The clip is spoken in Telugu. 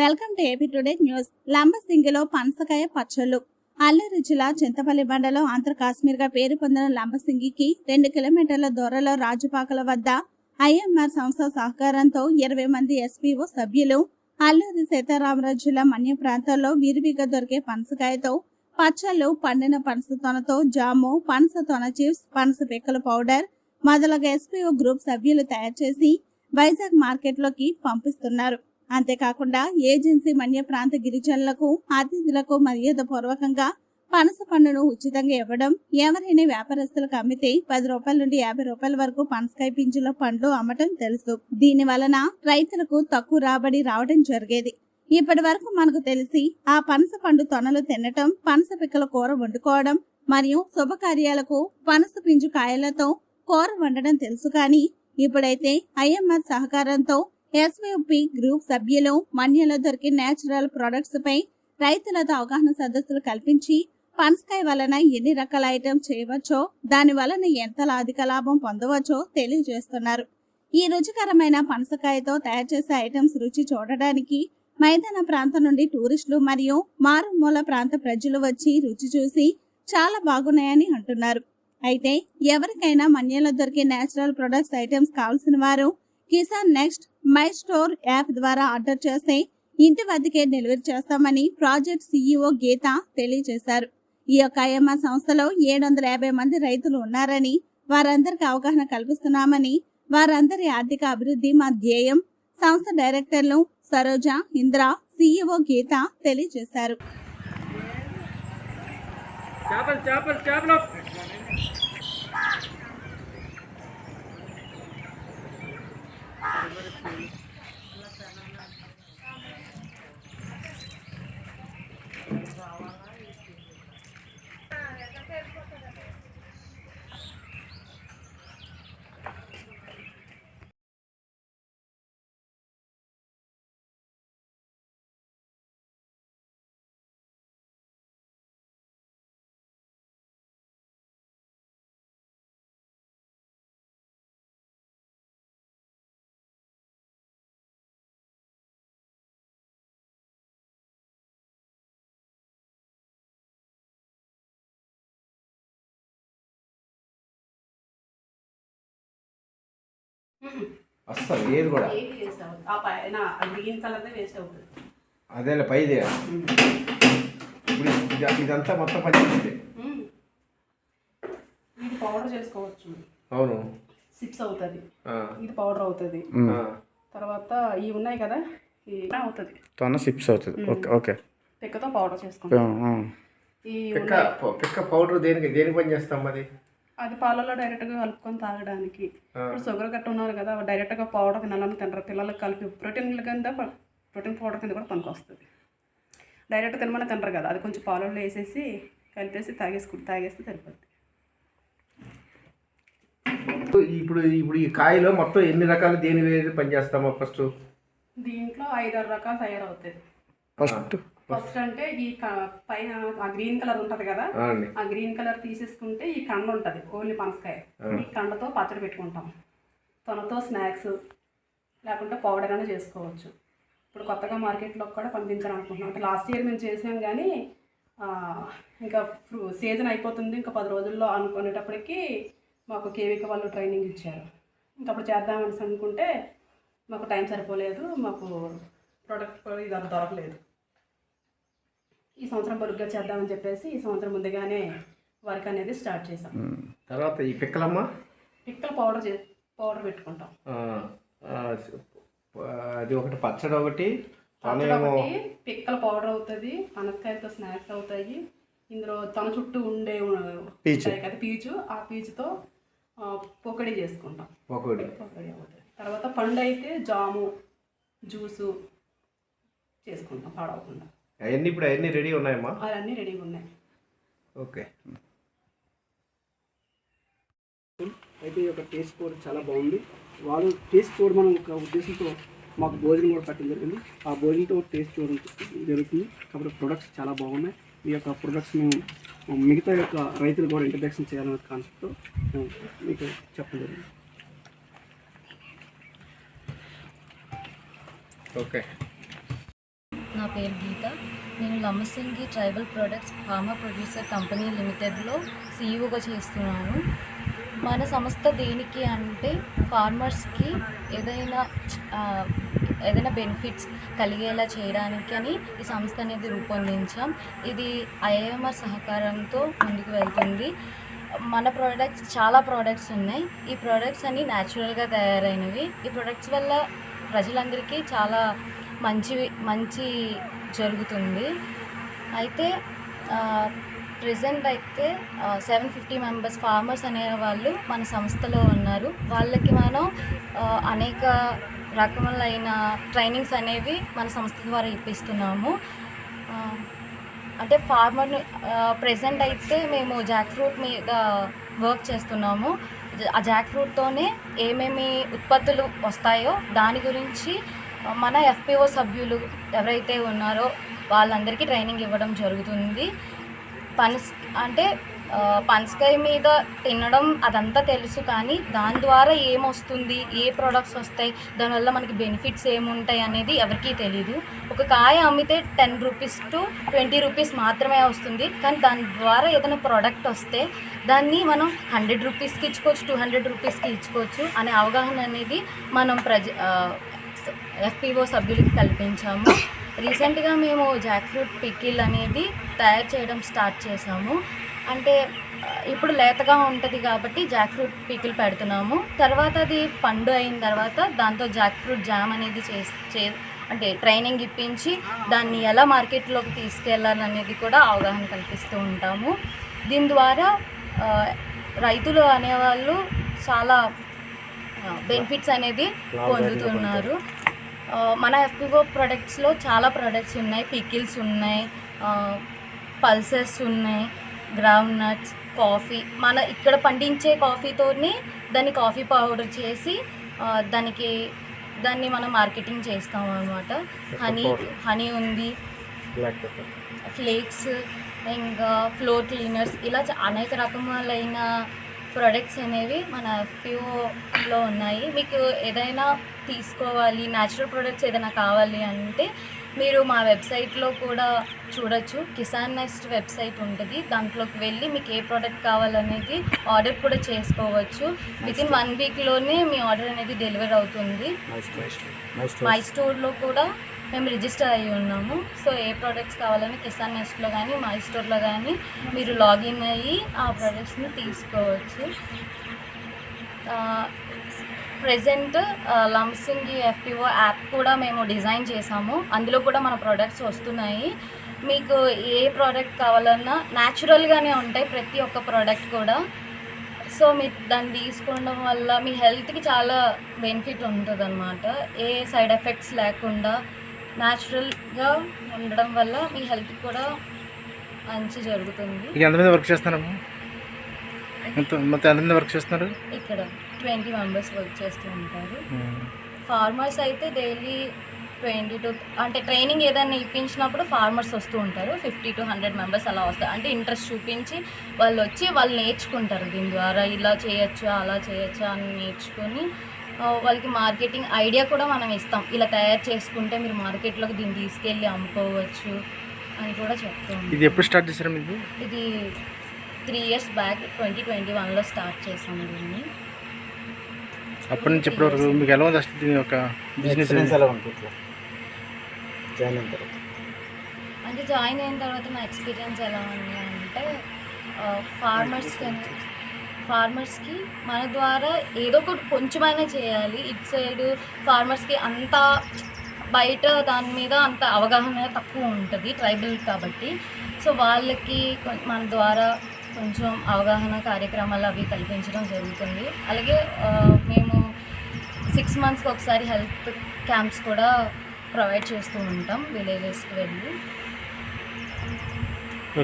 Welcome to AP today news. లంబసింగిలో పనసకాయ పచ్చళ్ళు. అల్లూరు జిల్లా చింతపల్లి బండలో ఆంధ్ర కాశ్మీర్గా పేరు పొందిన లంబసింగికి రెండు కిలోమీటర్ల దూరంలో రాజుపాకల వద్ద ఐఎంఆర్ సంస్థ సహకారంతో ఇరవై మంది ఎస్పీఓ సభ్యులు అల్లూరి సీతారామరాజు జిల్లా మన్య ప్రాంతాల్లో విరివిగా దొరికే పనసకాయతో పచ్చళ్ళు పండిన పనస తొనతో జాము పనస తొన చిప్స్ పనస పిక్కల పౌడర్ మొదలగు ఎస్పీఓ గ్రూప్ సభ్యులు తయారు చేసి వైజాగ్ మార్కెట్లోకి పంపిస్తున్నారు. అంతేకాకుండా ఏజెన్సీ మన్య ప్రాంత గిరిజనులకు అతిథులకు మర్యాద పూర్వకంగా పనస పండును ఉచితంగా ఇవ్వడం ఎవరైనా వ్యాపారస్తులకు అమ్మితే పది రూపాయల నుండి యాభై రూపాయల వరకు పనసకాయ పింజుల పండ్లు అమ్మటం తెలుసు. దీని వలన రైతులకు తక్కువ రాబడి రావడం జరిగేది. ఇప్పటి వరకు మనకు తెలిసి ఆ పనస పండు తొనలు తినటం పనస పిక్కల కూర వండుకోవడం మరియు శుభకార్యాలకు పనస పింజు కాయలతో కూర వండడం తెలుసు కానీ ఇప్పుడైతే ఐఎంఆర్ సహకారంతో ఎస్వీపీ గ్రూప్ సభ్యులు మన్యలో దొరికే నేచురల్ ప్రొడక్ట్స్ పై రైతులతో అవగాహన సదస్సులు కల్పించి పనసకాయ వలన ఎన్ని రకాల ఐటమ్ చేయవచ్చో దాని వలన ఎంత అధిక లాభం పొందవచ్చో తెలియజేస్తున్నారు. ఈ రుచికరమైన పనసకాయతో తయారు చేసే ఐటమ్స్ రుచి చూడడానికి మైదాన ప్రాంతం నుండి టూరిస్టులు మరియు మారుమూల ప్రాంత ప్రజలు వచ్చి రుచి చూసి చాలా బాగున్నాయని అంటున్నారు. అయితే ఎవరికైనా మన్యంలో దొరికే నేచురల్ ప్రొడక్ట్స్ ఐటమ్స్ కావాల్సిన వారు Kisan next my store app ద్వారా ఆర్డర్ చేస్తే ఇంటి వద్దకే డెలివరీ చేస్తామని ప్రాజెక్ట్ సీఈఓ గీత తెలియజేశారు. ఈ యొక్క ఐఎంఆర్ సంస్థలో ఏడు వందల యాభై మంది రైతులు ఉన్నారని వారందరికీ అవగాహన కల్పిస్తున్నామని వారందరి ఆర్థిక అభివృద్ధి మా ధ్యేయం. సంస్థ డైరెక్టర్లు సరోజ ఇంద్ర సీఈఓ గీత తెలియజేశారు. చేపలు చేపలు చేపలు. వస్తుంది ఏది కూడా. ఏది ఆ గ్రీన్ కలర్దే వేస్ట్ అవుతుంది. అదేలే పైదే ఇప్పుడు ఇది- ఇదంతా మొత్తం పనిచేస్తుంది మ్మ్. ఇది పౌడర్ చేసుకోవచ్చు. అవును. సిప్స్ అవుతుంది. ఆ, ఇది పౌడర్ అవుతుంది. ఆ. తర్వాత ఇవి ఉన్నాయి కదా అవుతుంది. తొన సిప్స్ అవుతుంది. Okay okay. పిక్కతో పౌడర్ చేసుకుంటాం. ఆ, ఆ. ఈ పిక్క పిక్క పౌడర్ దేనికి దేనికి పని చేస్తాం అది అది పాలలో డైరెక్ట్గా కలుపుకొని తాగడానికి. ఇప్పుడు షుగర్ గట్ట ఉన్నారు కదా డైరెక్ట్గా పౌడర్ తినాలని తింటారు పిల్లలకు కలిపి ప్రోటీన్ కింద ప్రోటీన్ పౌడర్ కింద కూడా పనికి వస్తుంది. డైరెక్ట్ తినమని తింటారు కదా అది కొంచెం పాలలో వేసేసి కలిపేసి తాగేసుకుంటు తాగేస్తే సరిపోద్ది. ఇప్పుడు ఇప్పుడు ఈ కాయలో మొత్తం ఎన్ని రకాలు దేని వేది పని చేస్తామో ఫస్ట్ దీంట్లో ఐదారు రకాలు తయారవుతాయి. ఫస్ట్ ఫస్ట్ అంటే ఈ పైన ఆ గ్రీన్ కలర్ ఉంటది కదా? ఆ గ్రీన్ కలర్ తీసేసుకుంటే ఈ కండ ఉంటది ఓన్లీ పనసకాయ. ఈ కండతో పచ్చడి పెట్టుకుంటాం. తొనతో స్నాక్స్ లేకుంటే పౌడర్ అయినా చేసుకోవచ్చు. ఇప్పుడు కొత్తగా మార్కెట్లో కూడా పంపించాలనుకుంటున్నాం అంటే లాస్ట్ ఇయర్ మేము చేసాం కానీ ఇంకా సీజన్ అయిపోతుంది. ఇంకా పది రోజుల్లో అనుకునేటప్పటికి మాకు కేవీక వాళ్ళు ట్రైనింగ్ ఇచ్చారు. ఇంకా అప్పుడు చేద్దామని అనుకుంటే మాకు టైం సరిపోలేదు. మాకు ప్రోడక్ట్ కూడా ఇది అంత దొరకలేదు. ఈ సంవత్సరం పొరుగ్గా చేద్దామని చెప్పేసి ఈ సంవత్సరం ముందుగానే వర్క్ అనేది స్టార్ట్ చేసాం తర్వాత ఈ పిక్కలమ్మ? పిక్కల పౌడర్ పౌడర్ పెట్టుకుంటాం. అది ఒకటి పచ్చడి ఒకటి పిక్కల పౌడర్ అవుతుంది పనసకాయలతో స్నాక్స్ అవుతాయి. ఇందులో తన చుట్టూ ఉండే పీచు. కదా పీచు ఆ పీచుతో పొకడి చేసుకుంటాం. ఒకటి పొకడి అవుతుంది. తర్వాత పండు అయితే జాము జ్యూసు చేసుకుంటాం పాడవకుండా. అవన్నీ ఇప్పుడు అవన్నీ రెడీ ఉన్నాయమ్మా? అవన్నీ రెడీగా ఉన్నాయి. ఓకే. అయితే ఈ యొక్క టేస్ట్ కూడా చాలా బాగుంది. వాళ్ళు టేస్ట్ కూడా మనం ఒక ఉద్దేశంతో మాకు భోజనం కూడా పెట్టడం జరిగింది. ఆ భోజనంతో టేస్ట్ చూడడం జరుగుతుంది. కాబట్టి ప్రొడక్ట్స్ చాలా బాగున్నాయి. ఈ యొక్క ప్రొడక్ట్స్ మేము మిగతా యొక్క రైతులు కూడా ఇంట్రడక్షన్ చేయాలనే కాన్సెప్ట్తో మేము మీకు చెప్పడం జరిగింది. ఓకే. నా పేరు గీత. నేను Lamasingi tribal products farmer producer company లిమిటెడ్లో సీఈఓగా చేస్తున్నాను. మన సంస్థ దేనికి అంటే ఫార్మర్స్కి ఏదైనా ఏదైనా బెనిఫిట్స్ కలిగేలా చేయడానికి అని ఈ సంస్థ అనేది రూపొందించాం. ఇది ఐఎంఆర్ సహకారంతో ముందుకు వెళ్తుంది. మన ప్రోడక్ట్స్ చాలా ప్రోడక్ట్స్ ఉన్నాయి. ఈ ప్రోడక్ట్స్ అన్నీ న్యాచురల్గా తయారైనవి. ఈ ప్రోడక్ట్స్ వల్ల ప్రజలందరికీ చాలా మంచి మంచి జరుగుతుంది. అయితే ప్రజెంట్ అయితే సెవెన్ ఫిఫ్టీ మెంబర్స్ ఫార్మర్స్ అనే వాళ్ళు మన సంస్థలో ఉన్నారు. వాళ్ళకి మనం అనేక రకములైన ట్రైనింగ్స్ అనేవి మన సంస్థ ద్వారా ఇప్పిస్తున్నాము. అంటే ఫార్మర్ ప్రజెంట్ అయితే మేము జాక్ ఫ్రూట్ మీద వర్క్ చేస్తున్నాము. ఆ జాక్ ఫ్రూట్తోనే ఏమేమి ఉత్పత్తులు వస్తాయో దాని గురించి మన ఎఫ్పిఓ సభ్యులు ఎవరైతే ఉన్నారో వాళ్ళందరికీ ట్రైనింగ్ ఇవ్వడం జరుగుతుంది. పనస్ అంటే పనసకాయ మీద తినడం అదంతా తెలుసు కానీ దాని ద్వారా ఏమొస్తుంది ఏ ప్రోడక్ట్స్ వస్తాయి దానివల్ల మనకి బెనిఫిట్స్ ఏముంటాయి అనేది ఎవరికీ తెలియదు ఒక కాయ అమ్మితే ten rupees to twenty rupees మాత్రమే వస్తుంది. కానీ దాని ద్వారా ఏదైనా ప్రోడక్ట్ వస్తే దాన్ని మనం హండ్రెడ్ రూపీస్కి ఇచ్చుకోవచ్చు టూ హండ్రెడ్ రూపీస్కి ఇచ్చుకోవచ్చు అనే అవగాహన అనేది మనం ప్రజ ఎఫ్పిఓ సభ్యులకి కల్పించాము. రీసెంట్గా మేము జాక్ ఫ్రూట్ పికిల్ అనేది తయారు చేయడం స్టార్ట్ చేసాము అంటే ఇప్పుడు లేతగా ఉంటుంది కాబట్టి జాక్ ఫ్రూట్ పికిల్ పెడుతున్నాము. తర్వాత అది పండు అయిన తర్వాత దాంతో జాక్ ఫ్రూట్ జామ్ అనేది చే అంటే ట్రైనింగ్ ఇప్పించి దాన్ని ఎలా మార్కెట్లోకి తీసుకెళ్ళాలనేది కూడా అవగాహన కల్పిస్తూ ఉంటాము. దీని ద్వారా రైతులు అనేవాళ్ళు చాలా బెనిఫిట్స్ అనేది పొందుతున్నారు. మన ఎఫ్పిఓ ప్రొడక్ట్స్లో చాలా ప్రొడక్ట్స్ ఉన్నాయి. పికిల్స్ ఉన్నాయి పల్సెస్ ఉన్నాయి గ్రౌండ్ నట్స్ కాఫీ మన ఇక్కడ పండించే కాఫీతోని దాన్ని కాఫీ పౌడర్ చేసి దానికి దాన్ని మనం మార్కెటింగ్ చేస్తాం అనమాట హనీ హనీ ఉంది. ఫ్లేక్స్ ఇంకా ఫ్లోర్ క్లీనర్స్ ఇలా అనేక రకములైన ప్రొడక్ట్స్ అనేవి మన ఎఫ్పిఓలో ఉన్నాయి. మీకు ఏదైనా తీసుకోవాలి న్యాచురల్ ప్రొడక్ట్స్ ఏదైనా కావాలి అంటే మీరు మా వెబ్సైట్లో కూడా చూడొచ్చు. కిసాన్ నెక్స్ట్ వెబ్సైట్ ఉంటుంది. దాంట్లోకి వెళ్ళి మీకు ఏ ప్రోడక్ట్ కావాలనేది ఆర్డర్ కూడా చేసుకోవచ్చు. విత్ ఇన్ వన్ వీక్లోనే మీ ఆర్డర్ అనేది డెలివర్ అవుతుంది. మై స్టోర్లో కూడా మేము రిజిస్టర్ అయ్యి ఉన్నాము. సో ఏ ప్రోడక్ట్స్ కావాలని కిసాన్ నెస్ట్లో కానీ మై స్టోర్లో కానీ మీరు లాగిన్ అయ్యి ఆ ప్రోడక్ట్స్ని తీసుకోవచ్చు. ప్రజెంట్ లంసింగ్ ఎఫ్పిఓ యాప్ కూడా మేము డిజైన్ చేసాము అందులో కూడా మన ప్రోడక్ట్స్ వస్తున్నాయి. మీకు ఏ ప్రోడక్ట్ కావాలన్నా న్యాచురల్గానే ఉంటాయి ప్రతి ఒక్క ప్రోడక్ట్ కూడా. సో మీరు దాన్ని తీసుకోవడం వల్ల మీ హెల్త్కి చాలా బెనిఫిట్ ఉంటుంది అన్నమాట ఏ సైడ్ ఎఫెక్ట్స్ లేకుండా న్యాచురల్గా ఉండడం వల్ల మీ హెల్త్ కూడా మంచి జరుగుతుంది. ఎంతమంది వర్క్ మొత్తం ఎంతమంది వర్క్ చేస్తున్నారు? ఇక్కడ ట్వంటీ మెంబర్స్ వర్క్ చేస్తూ ఉంటారు. ఫార్మర్స్ అయితే డైలీ ట్వంటీ టు అంటే ట్రైనింగ్ ఏదైనా ఇప్పించినప్పుడు ఫార్మర్స్ వస్తూ ఉంటారు. ఫిఫ్టీ టు హండ్రెడ్ మెంబర్స్ అలా వస్తారు అంటే ఇంట్రెస్ట్ చూపించి వాళ్ళు వచ్చి వాళ్ళు నేర్చుకుంటారు. దీని ద్వారా ఇలా చేయొచ్చా అలా చేయొచ్చా అని నేర్చుకొని వాళ్ళకి మార్కెటింగ్ ఐడియా కూడా మనం ఇస్తాం. ఇలా తయారు చేసుకుంటే మీరు మార్కెట్లోకి దీన్ని తీసుకెళ్ళి అమ్ముకోవచ్చు అని కూడా చెప్తూ. ఇది ఎప్పుడు స్టార్ట్ చేశారు మీకు ఇది three years back twenty twenty వన్లో స్టార్ట్ చేసాము దీన్ని. అప్పటి నుంచి ఇప్పటి వరకు? మీకు ఎలా దీని యొక్క బిజినెస్ ఎలా ఉంటుంది ఇట్లా? జాయిన్ అయిన తర్వాత. అంటే జాయిన్ అయిన తర్వాత నా ఎక్స్పీరియన్స్ ఎలా ఉంది అంటే ఫార్మర్స్ ఫార్మర్స్కి మన ద్వారా ఏదో ఒకటి కొంచెమైనా చేయాలి. ఇటు సైడ్ ఫార్మర్స్కి అంత బయట దాని మీద అంత అవగాహన తక్కువ ఉంటుంది ట్రైబల్ కాబట్టి. సో వాళ్ళకి మన ద్వారా కొంచెం అవగాహన కార్యక్రమాలు అవి కల్పించడం జరుగుతుంది. అలాగే మేము సిక్స్ మంత్స్కి ఒకసారి హెల్త్ క్యాంప్స్ కూడా ప్రొవైడ్ చేస్తూ ఉంటాం విలేజెస్కి వెళ్ళి.